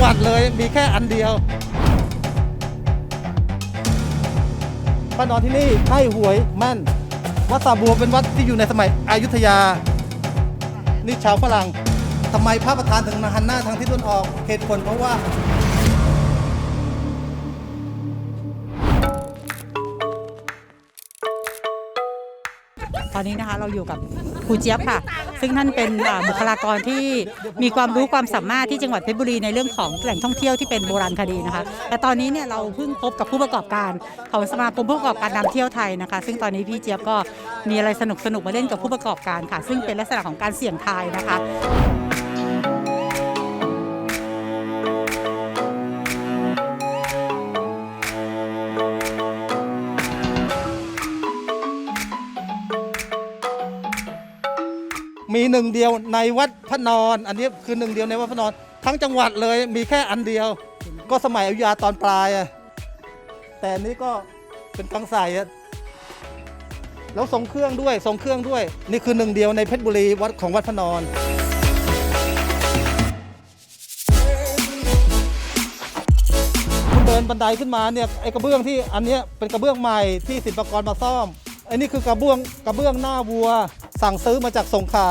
หวัดเลยมีแค่อันเดียวป้านอนที่นี่ให้หวยแม่น วัดสาบัวเป็นวัดที่อยู่ในสมัยอยุธยา นี่ชาวฝรั่งทำไมพระประธานถึงมาหันหน้าทางทิศตะวันออกเหตุผลเพราะว่า อนนี้นะคะเราอยู่กับครูเจี๊ยบค่ะ ซึ่งท่านเป็นบุคลากรที่มีความรู้ความสามารถที่จังหวัดเพชรบุรีในเรื่องของแหล่งท่องเที่ยวที่เป็นโบราณคดีนะคะแต่ตอนนี้เนี่ยเราเพิ่งพบกับผู้ประกอบการของสมาคมผู้ประกอบการนำเที่ยวไทยนะคะ ซึ่งตอนนี้พี่เจี๊ยบก็มีอะไรสนุกสนุกมาเล่นกับผู้ประกอบการค่ะ ซึ่งเป็นลักษณะของการเสี่ยงทายนะคะ มีหนึ่งเดียวในวัดพระนอน อันนี้คือหนึ่งเดียวในวัดพระนอน ทั้งจังหวัดเลยมีแค่อันเดียว ก็สมัยอยุธยาตอนปลายอะแต่อันนี้ก็เป็นกังใสอะแล้วทรงเครื่องด้วยทรงเครื่องด้วย นี่คือหนึ่งเดียวในเพชรบุรีวัดของวัดพระนอนคุณเดินบันไดขึ้นมาเนี่ยไอ้กระเบื้องที่อันเนี้ยเป็นกระเบื้องใหม่ที่ศิลปากรมาซ่อมไอ้นี่คือกระเบื้องกระเบื้องหน้าวัว สั่งซื้อมาจากสงขลา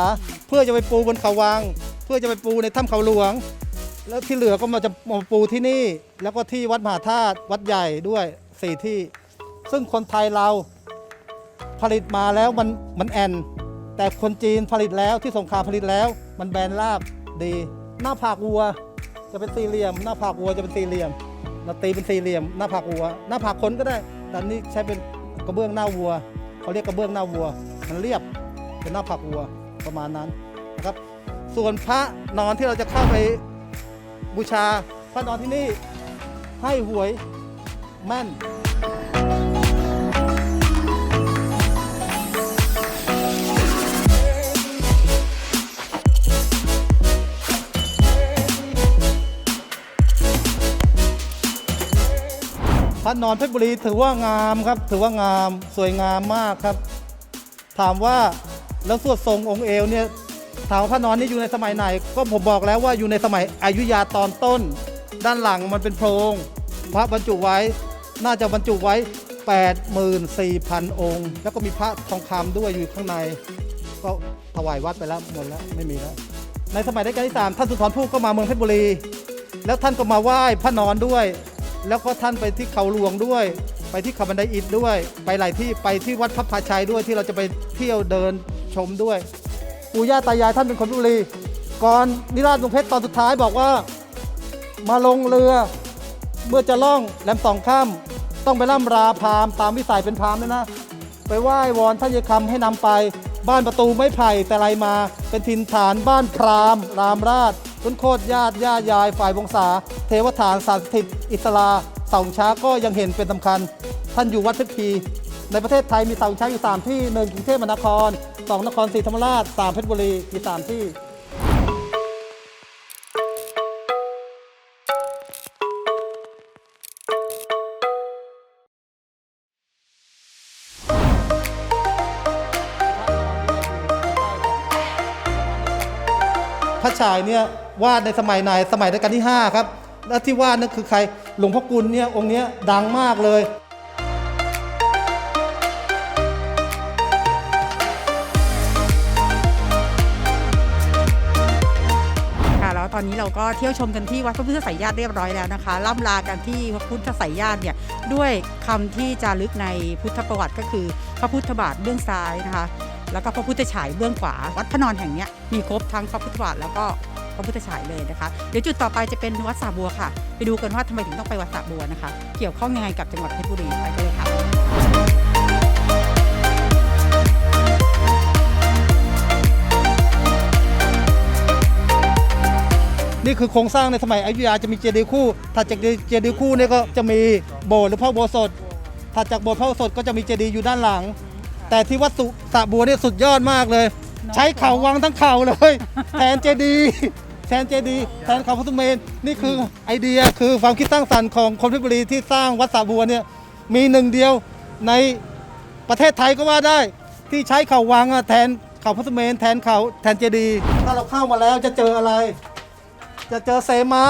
เพื่อจะไปปูบนเขาวัง เพื่อจะไปปูในถ้ำเขาหลวง แล้วที่เหลือก็มาจะมาปูที่นี่ แล้วก็ที่วัดมหาธาตุวัดใหญ่ด้วยสี่ที่ ซึ่งคนไทยเราผลิตมาแล้วมันมันแอนแต่คนจีนผลิตแล้วที่สงขลาผลิตแล้ว มันแบนราบดี หน้าผากวัวจะเป็นสี่เหลี่ยม หน้าผากวัวจะเป็นสี่เหลี่ยมเราตีเป็นสี่เหลี่ยม หน้าผากวัว หน้าผากคนก็ได้แต่นนี้ใช้เป็นกระเบื้องหน้าวัวเขาเรียกกระเบื้องหน้าวัว มันเรียบ เป็นหน้าผากวัวประมาณนั้นนะครับ ส่วนพระนอนที่เราจะเข้าไปบูชาพระนอนที่นี่ให้หวยแม่นพระนอนเพชรบุรีถือว่างามครับ ถือว่างามสวยงามมากครับ ถามว่า แล้วสวดทรงองค์เอวเนี่ยถามว่าพระนอนนี่อยู่ในสมัยไหน ก็ผมบอกแล้วว่าอยู่ในสมัยอยุธยาตอนต้น ด้านหลังมันเป็นโพรง พระบรรจุไว้น่าจะบรรจุไว้ 84,000 องค์ แล้วก็มีพระทองคำด้วยอยู่ข้างใน ก็ถวายวัดไปแล้วหมดแล้วไม่มีแล้ว ในสมัยรัชกาลที่สามท่านสุนทรภู่ก็มาเมืองเพชรบุรี แล้วท่านก็มาไหว้พระนอนด้วย แล้วก็ท่านไปที่เขาหลวงด้วย ไปที่เขาบันไดอิฐด้วย ไปหลายที่ไปที่วัดพระพาชัยด้วยที่เราจะไปเที่ยวเดิน มด้วยปู่ย่าตายายท่านเป็นคนบุรี ก่อนนิราชวงเพชรตอนสุดท้ายบอกว่า มาลงเรือ เมื่อจะล่องแหลมสองข้ามต้องไปล่ำราพามตามวิสัยเป็นพามณ์ด้วยนะ ไปไหว้วอนท่านยายคำให้นำไปบ้านประตูไม้ไผ่แต่ไรมา เป็นถิ่นฐานบ้านพรามรามราชต้นโคตรญาติย่ายายฝ่ายวงศา เทวฐานสารสถิต อิสลาเสาช้าก็ยังเห็นเป็นสำคัญ ท่านอยู่วัดเพชรพี ในประเทศไทยมีเสาช้างอยู่ 3 ที่หนึ่งกรุงเทพมหานครสองนครศรีธรรมราชสามเพชรบุรี มีสามที่ พระชายเนี่ยวาดในสมัยไหน สมัยรัชกาลที่ 5 ครับ และที่วาดนั่นคือใคร หลวงพ่อกุลเนี่ยองค์เนี้ยดังมากเลย แล้วตอนนี้เราก็เที่ยวชมกันที่วัดพระพุทธไสยญาติเรียบร้อยแล้วนะคะล่ำลากันที่พระพุทธไสยญาติเนี่ยด้วยคำที่จารึกในพุทธประวัติก็คือ พระพุทธบาทเบื้องซ้ายนะคะ แล้วก็พระพุทธฉายเบื้องขวา วัดพระนอนแห่งนี้มีครบทั้งพระพุทธบาทแล้วก็พระพุทธฉายเลยนะคะ เดี๋ยวจุดต่อไปจะเป็นวัดสาบัวค่ะ ไปดูกันว่าทำไมถึงต้องไปวัดสาบัวนะคะ เกี่ยวข้องยังไงกับจังหวัดเพชรบุรีไปกันเลยค่ะ นี่คือโครงสร้างในสมัยอยุธยาจะมีเจดีย์คู่ถัดจากเจดีย์คู่เนี่ยก็จะมีโบสถ์หรือพระอุโบสถถัดจากโบสถ์พระอุโบสถก็จะมีเจดีย์อยู่ด้านหลัง แต่ที่วัดสุสระบัวเนี่ยสุดยอดมากเลย ใช้เข่าวังทั้งเข่าเลย แทนเจดีย์แทนเจดีย์แทนเขาพระสุเมนนี่คือไอเดียคือความคิดสร้างสรรค์ของคนเพชรบุรีที่สร้างวัดสระบัวเนี่ยมีหนึ่งเดียวในประเทศไทยก็ว่าได้ที่ใช้เข่าวังอะแทนเขาพระสุเมนแทนเขาแทนเจดีย์ถ้าเราเข้ามาแล้วจะเจออะไร จะเจอเสมา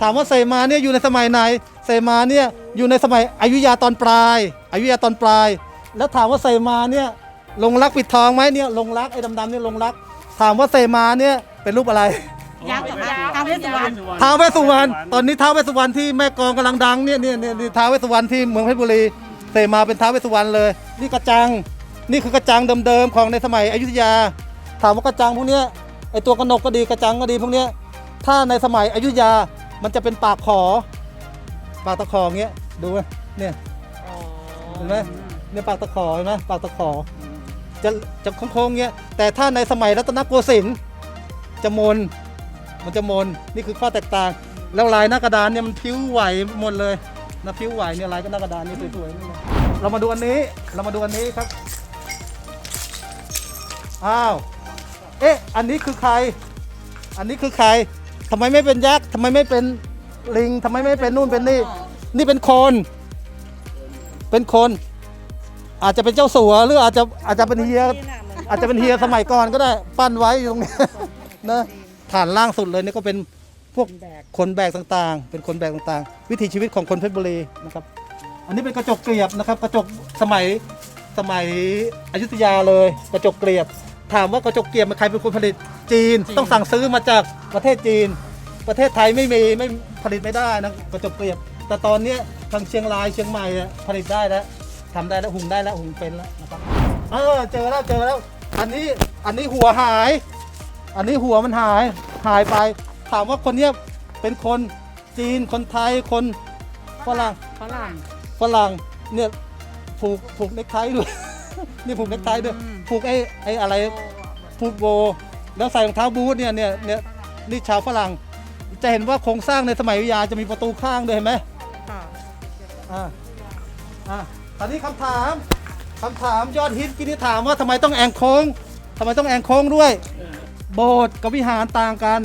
ถามว่าเสมาเนี่ยอยู่ในสมัยไหน เสมาเนี่ยอยู่ในสมัยอยุธยาตอนปลายอยุธยาตอนปลาย แล้วถามว่าเสมาเนี่ยลงรักปิดทองไหมเนี่ยลงรักไอ้ดำๆเนี่ยลงรัก ถามว่าเสมาเนี่ยเป็นรูปอะไรยักษ์เหรอคะท้าวเวสสุวรรณท้าวเวสสุวรรณตอนนี้ท้าวเวสสุวรรณที่แม่กลองกำลังดังเนี่ยเนี่ยเนี่ยนี่ท้าวเวสสุวรรณที่เมืองเพชรบุรีเสมาเป็นท้าวเวสสุวรรณเลย นี่กระจังนี่คือกระจังเดิมๆของในสมัยอยุธยา ถามว่ากระจังพวกเนี้ยไอตัวกระหนกก็ดีกระจังก็ดีพวกเนี้ย ถ้าในสมัยอยุธยามันจะเป็นปากขอ ปากตะขออย่างเงี้ยดูไหมเนี่ยเห็นไหมเนี่ยปากตะขอเห็นไหมปากตะขอจะจะโค้งๆเงี้ยแต่ถ้าในสมัยรัตนโกสินทร์จะมนมันจะมนนี่คือข้อแตกต่าง แล้วลายหน้ากระดานเนี่ยมันพิ้วไหวหมดเลยนะพิ้วไหวเนี่ยลายก็หน้ากระดานนี่สวยๆนี่เลยเรามาดูอันนี้เรามาดูอันนี้ครับอ้าวเอ๊ะอันนี้คือใคร อันนี้คือใครำไมไม่เป็นยักษ์ทำไมไม่เป็นลิงทำไมไม่เป็นนู่นเป็นนี่ นี่เป็นคน เป็นคน อาจจะเป็นเจ้าสัวหรืออาจจะอาจจะเป็นเฮีย อาจจะเป็นเฮียสมัยก่อนก็ได้ปั้นไว้อยู่ตรงนี้นะฐานล่างสุดเลยนี่ก็เป็นพวกคนแบกต่างๆ เป็นคนแบกต่างๆ วิถีชีวิตของคนเพชรบุรีนะครับ อันนี้เป็นกระจกเกลียบนะครับ กระจกสมัยสมัยอยุธยาเลย กระจกเกลียบ ถามว่ากระจกเกลียบมันใครเป็นคนผลิตจีน ต้องสั่งซื้อมาจากประเทศจีน ประเทศไทยไม่มีไม่ผลิตไม่ได้นะกระจกเกลียบแต่ตอนเนี้ยทางเชียงรายเชียงใหม่อะผลิตได้แล้วทำได้แล้วหุงได้แล้วหุงเป็นแล้วนะครับเออเจอแล้วเจอแล้ว อันนี้อันนี้หัวหาย อันนี้หัวมันหายหายไป ถามว่าคนเนี้ยเป็นคนจีนคนไทยคนฝรั่งฝรั่งฝรั่งเนี่ยผูกผูกเน็กไทด้วย นี่ผูกเน็กไทด้วยอืมผูกไอ้ไอ้อะไรผูกโบ แล้วใส่รองเท้าบูทเนี่ยเนี่ยเนี่ยนี่ชาวฝรั่ง จะเห็นว่าโครงสร้างในสมัยอยุธยาจะมีประตูข้างด้วยเห็นไหมค่ะอ่าอ่าตอนนี้คำถามคำถามยอดฮิตที่นี่ถามว่าทำไมต้องแองโค้งทำไมต้องแองโค้งด้วย โบสถ์กับวิหารต่างกัน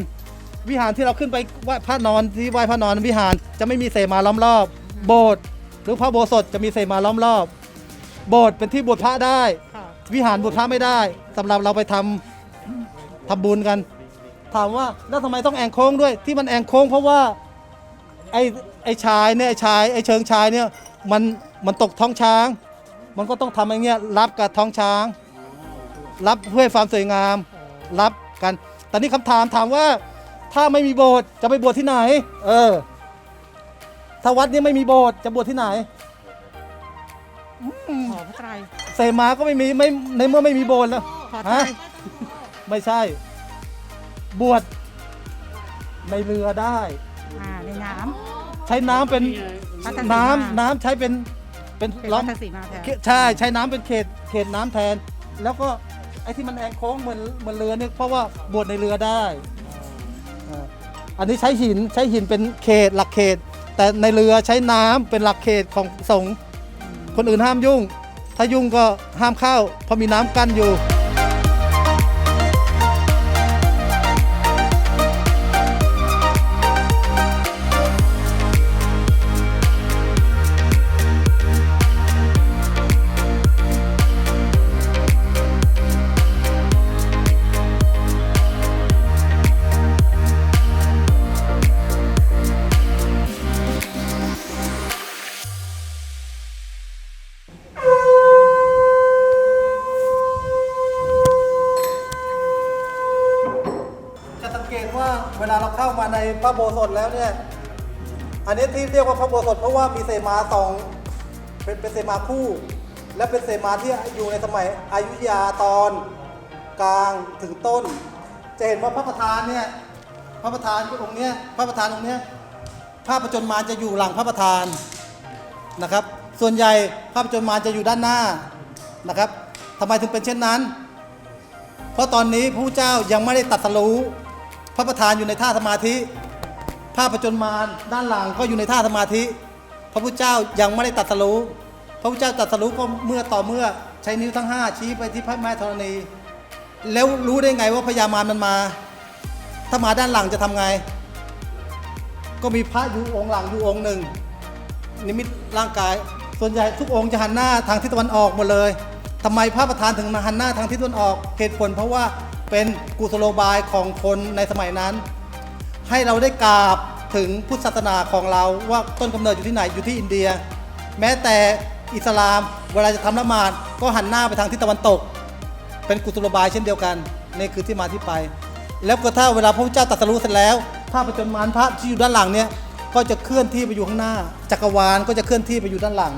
วิหารที่เราขึ้นไปไหว้พระนอนที่ไหว้พระนอนวิหารจะไม่มีเสมาล้อมรอบ โบสถ์หรือพระโบสถจะมีเสมาล้อมรอบ โบสถ์เป็นที่บวชพระได้ ค่ะวิหารบวชพระไม่ได้สำหรับเราไปทำทำบุญกัน ถามว่าแล้วทำไมต้องแองโค้งด้วย ที่มันแองโค้งเพราะว่าไอ้ไอ้ชายเนี่ยไอ้ชายไอ้เชิงชายเนี่ยมันมันตกท้องช้าง มันก็ต้องทำอย่างเงี้ยรับกับท้องช้าง รับเพื่อความสวยงาม รับกันแต่นี่คำถามถามว่าถ้าไม่มีโบสถ์จะไปบวชที่ไหน เออ ถ้าวัดนี้ไม่มีโบสถ์จะบวชที่ไหนขอพระ ไตรเสมาก็ไม่มีไม่ในเมื่อไม่มีโบสถ์แล้วขอไตรฮะไม่ใช่ บวชในเรือได้ อ่าในน้ใช้น้ำเป็นำพัทน้ำน้ำใช้เป็นเป็นเป็นล้รัอมตสีมาแทนใช่ใช้น้ำเป็นเขตเขตน้ำแทน แล้วก็ไอ้ที่มันแองโค้งเหมือนเหมือนเรือเนี่ยเพราะว่าบวชในเรือได้อ่าอันนี้ใช้หินใช้หินเป็นเขตหลักเขต แต่ในเรือใช้น้ำเป็นหลักเขตของสงฆ์คนอื่นห้ามยุ่ง ถ้ายุ่งก็ห้ามเข้าเพราะมีน้ำกั้นอยู่ พระโบสถแล้วเนี่ย อันนี้ที่เรียกว่าพระโบสถเพราะว่ามีเสมาสองเป็นเป็นเสมาคู่ และเป็นเสมาที่อยู่ในสมัยอยุธยาตอนกลางถึงต้น จะเห็นว่าพระประธานเนี่ยพระประธานองค์เนี้ยพระประธานองค์เนี้ยภาพประจนมารจะอยู่หลังพระประธานนะครับ ส่วนใหญ่ภาพประจนมารจะอยู่ด้านหน้านะครับทำไมถึงเป็นเช่นนั้น เพราะตอนนี้พระพุทธเจ้ายังไม่ได้ตัดสรู้ ระประธานอยู่ในท่าสมาธิภาพประจนมารด้านหลังก็อยู่ในท่าสมาธิ พระพุทธเจ้ายังไม่ได้ตัดสรู้พระพุทธเจ้าตัดสรู้ก็เมื่อต่อเมื่อใช้นิ้วทั้งห้าชี้ไปที่พระแม่ธรณี แล้วรู้ได้ไงว่าพญามารมันมา ถ้ามาด้านหลังจะทำไง ก็มีพระอยู่องค์หลังอยู่องค์หนึ่ง นิมิตร่างกาย ส่วนใหญ่ทุกองค์จะหันหน้าทางทิศตะวันออกหมดเลยทำไมพระประธานถึงมาหันหน้าทางทิศตะวันออกเหตุผลเพราะว่า เป็นกุศโลบายของคนในสมัยนั้น ให้เราได้กราบถึงพุทธศาสนาของเราว่าต้นกำเนิดอยู่ที่ไหนอยู่ที่อินเดีย แม้แต่อิสลามเวลาจะทำละหมาดก็หันหน้าไปทางทิศตะวันตก เป็นกุศโลบายเช่นเดียวกันนี่คือที่มาที่ไป แล้วก็ถ้าเวลาพระพุทธเจ้าตรัสรู้เสร็จแล้วถ้าประจนมารพระที่อยู่ด้านหลังเนี่ยก็จะเคลื่อนที่ไปอยู่ข้างหน้า จักรวาลก็จะเคลื่อนที่ไปอยู่ด้านหลัง